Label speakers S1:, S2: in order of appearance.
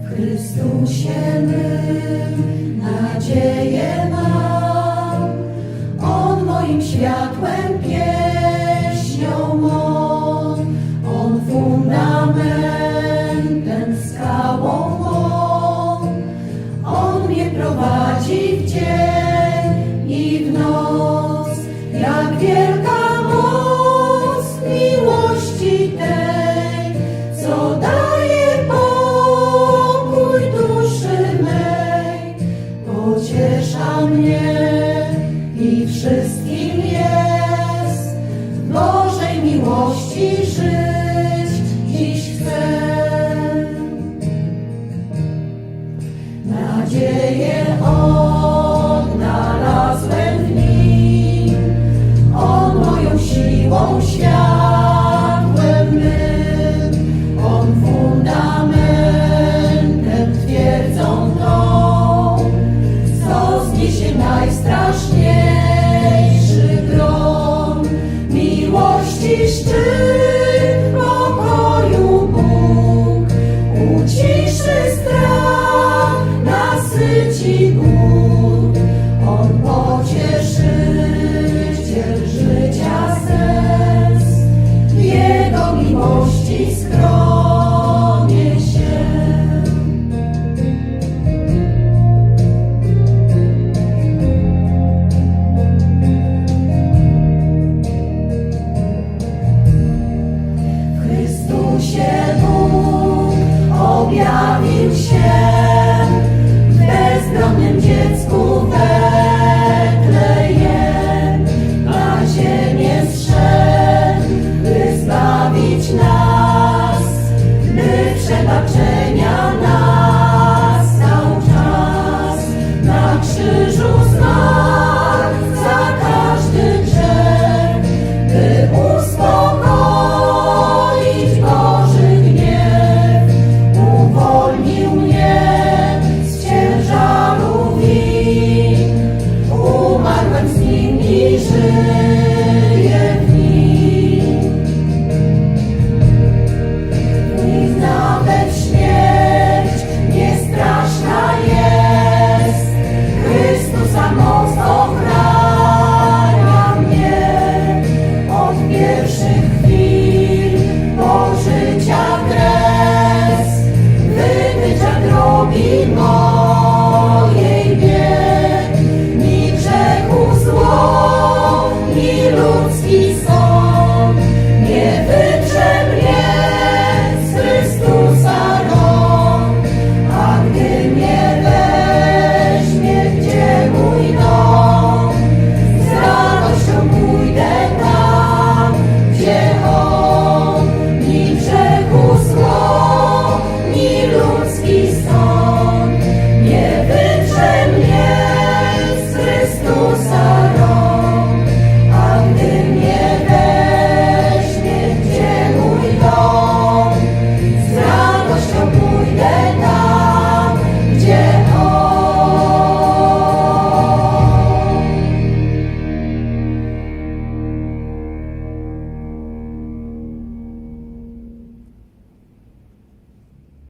S1: W Chrystusie mym nadzieję mam, On moim światłem, pieśnią mą, On fundamentem, skałą On mnie prowadzi pociesza mnie i wszystkim jest w Bożej miłości żyć dziś chcę. Nadzieję odnalazłem w nim, on moją siłą świat. Iş 谢谢 Cristo.